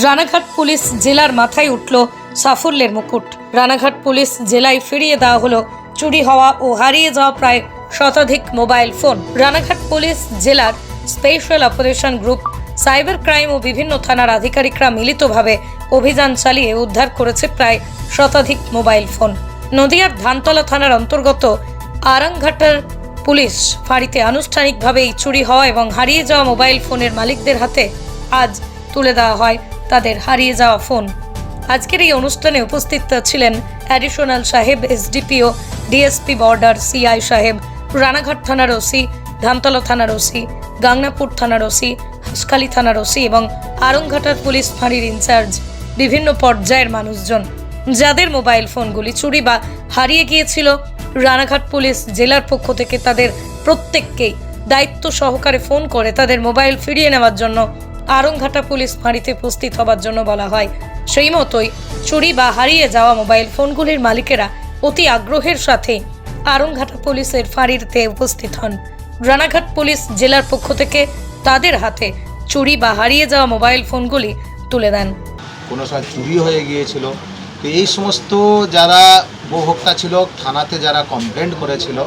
Ranaghat police জেলার মাথায় উঠল সাফল্যের মুকুট। রানাঘাট পুলিশ জেলায় ফিরিয়ে দেওয়া হলো চুরি হওয়া ও হারিয়ে যাওয়া প্রায় শতাধিক মোবাইল ফোন। রানাঘাট পুলিশ জেলার special operation group, cyber crime ও বিভিন্ন থানার আধিকারিকরা মিলিতভাবে অভিযান চালিয়ে উদ্ধার করেছে প্রায় শতাধিক মোবাইল ফোন। নদিয়ার ধানতলা থানার অন্তর্গত আরাংঘাটার পুলিশ ফাঁড়িতে আনুষ্ঠানিকভাবে এই চুরি হওয়া এবং হারিয়ে যাওয়া মোবাইল ফোনের মালিকদের হাতে আজ তুলে দেওয়া হয় তাদের হারিয়ে যাওয়া ফোন। আজকের এই অনুষ্ঠানে উপস্থিত ছিলেন অ্যাডিশনাল সাহেব, এসডিপিও, ডিএসপি বর্ডার সিআই সাহেব, রানাঘাট থানার ওসি, ধামতলা থানার ওসি, গাংনাপুর থানার ওসি, হাসখালি থানার ওসি এবং আরংঘাটার পুলিশ ফাঁড়ির ইনচার্জ বিভিন্ন পর্যায়ের মানুষজন। যাদের মোবাইল ফোনগুলি চুরি বা হারিয়ে গিয়েছিল, রানাঘাট পুলিশ জেলার পক্ষ থেকে তাদের প্রত্যেককেই দায়িত্ব সহকারে ফোন করে তাদের মোবাইল ফিরিয়ে নেওয়ার জন্য আরংঘাটা পুলিশ ফাঁড়িতে উপস্থিত হবার জন্য বলা হয়। সেই মতোই চুরি বা হারিয়ে যাওয়া মোবাইল ফোনগুলির মালিকেরা অতি আগ্রহের সাথে আরংঘাটা পুলিশের ফাঁড়িতে উপস্থিত হন। রানাঘাট পুলিশ জেলার পক্ষ থেকে তাদের হাতে চুরি বা হারিয়ে যাওয়া মোবাইল ফোনগুলি তুলে দেন। কোনো সময় চুরি হয়ে গিয়েছিল। তো এই সমস্ত যারা উপভোক্তা ছিল, থানাতে যারা কমপ্লেন করেছিল,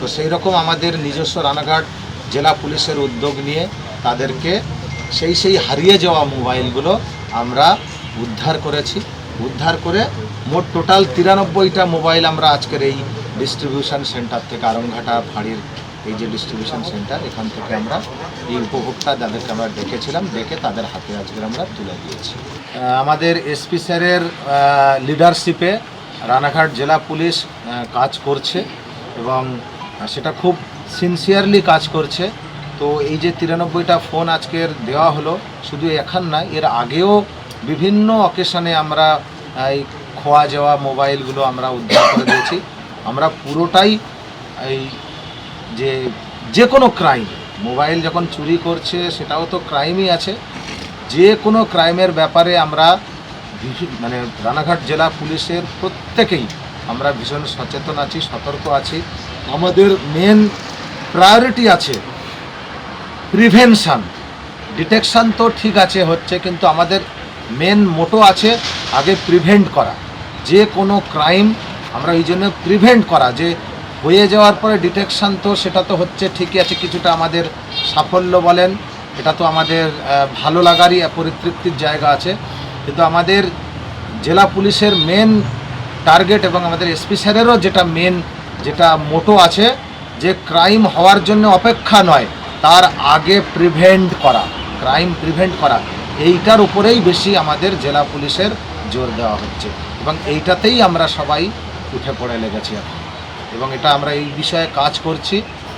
তো সেই রকম আমাদের নিজস্ব রানাঘাট জেলা পুলিশের উদ্যোগ নিয়ে তাদেরকে সেই সেই হারিয়ে যাওয়া মোবাইলগুলো আমরা উদ্ধার করেছি। উদ্ধার করে মোট টোটাল তিরানব্বইটা মোবাইল আমরা আজকের এই ডিস্ট্রিবিউশন সেন্টার থেকে আরংঘাটা ফাঁড়ির এই যে ডিস্ট্রিবিউশন সেন্টার এখান থেকে আমরা এই উপভোক্তা যাদেরকে আমরা ডেকেছিলাম ডেকে তাদের হাতে আজকে আমরা তুলে দিয়েছি। আমাদের এসপি স্যারের লিডারশিপে রানাঘাট জেলা পুলিশ কাজ করছে এবং সেটা খুব সিনসিয়ারলি কাজ করছে। তো এই যে তিরানব্বইটা ফোন আজকের দেওয়া হলো, শুধু এখন না, এর আগেও বিভিন্ন অকেশনে আমরা এই খোয়া যাওয়া মোবাইলগুলো আমরা উদ্ধার করে দিয়েছি। আমরা পুরোটাই, এই যে যে কোনো ক্রাইম মোবাইল যখন চুরি করছে, সেটাও তো ক্রাইমই আছে। যে কোনো ক্রাইমের ব্যাপারে আমরা মানে রানাঘাট জেলা পুলিশের প্রত্যেকেই আমরা ভীষণ সচেতন আছি, সতর্ক আছি। আমাদের মেন প্রায়োরিটি আছে প্রিভেনশন ডিটেকশান তো ঠিক আছে হচ্ছে, কিন্তু আমাদের মেন মোটো আছে আগে প্রিভেন্ট করা। যে কোনো ক্রাইম আমরা এই জন্য প্রিভেন্ট করা। যে হয়ে যাওয়ার পরে ডিটেকশান তো সেটা তো হচ্ছে ঠিকই আছে, কিছুটা আমাদের সাফল্য বলেন, এটা তো আমাদের ভালো লাগারই পরিতৃপ্তির জায়গা আছে। কিন্তু আমাদের জেলা পুলিশের মেন টার্গেট এবং আমাদের এসপি স্যারেরও যেটা মেন যেটা মোটো আছে, যে ক্রাইম হওয়ার জন্য অপেক্ষা নয়। তার আগে প্রিভেন্ট করা ক্রাইম প্রিভেন্ট করা, এইটার উপরেই বেশি আমাদের জেলা পুলিশের জোর দেওয়া হচ্ছে। এবং এইটাতেই আমরা সবাই উঠে পড়ে লেগেছি এখন। এবং এটা আমরা এই বিষয়ে কাজ করছি,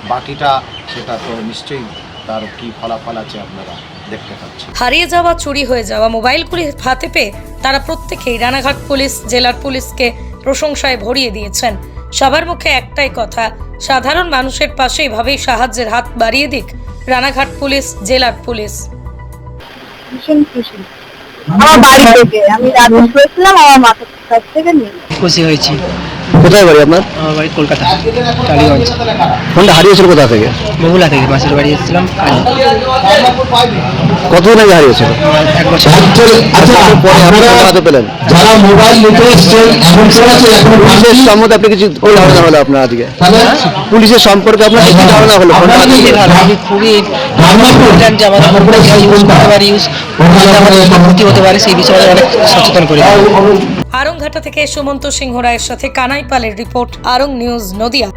বাকিটা সেটা তো নিশ্চয়ই তার কি ফলাফল আছে আপনারা দেখতে পাচ্ছেন। হারিয়ে যাওয়া, চুরি হয়ে যাওয়া মোবাইলগুলি হাতে পেয়ে তারা প্রত্যেকেই রানাঘাট পুলিশ, জেলার পুলিশকে প্রশংসায় ভরিয়ে দিয়েছেন। সবার মুখে একটাই কথা সাধারণ মানুষের পাশে এভাবেই সাহায্যের হাত বাড়িয়ে দিক রানাঘাট পুলিশ জেলার পুলিশ। ভীষণ খুশি। আমার বাড়ি থেকে। আমি রাজেশ করেছিলাম আমার মাথা কাছ থেকে নিয়ে। খুশি হয়েছি। কোথায় বাড়ি আপনার? আমার বাড়ি কলকাতা টালিগঞ্জ ফোনটা হারিয়েছিল কোথা থেকে? থেকে মাসির বাড়ি এসেছিলাম কতদিন আগে হারিয়েছিল? এক বছর। আচ্ছা হাতে পেলেন। যারা মোবাইল নিতে এসছেন পুলিশের সম্বন্ধে আপনি কিছু কি ধারণা হলো আপনার আজকে পুলিশের সম্পর্কে আপনার কি ধারণা হলো ফোনটা খুবই পেয়ে? ভালো আমি খুবই ইম্পর্টেন্ট যে আমাদের ইউজ করতে পারি ইউজ ক্ষতি হতে পারে সেই বিষয়ে অনেক সচেতন করি আরংঘাটা থেকে সুমন্ত সিংহ রায়ের সাথে কানাই পালের রিপোর্ট আরং নিউজ নদিয়া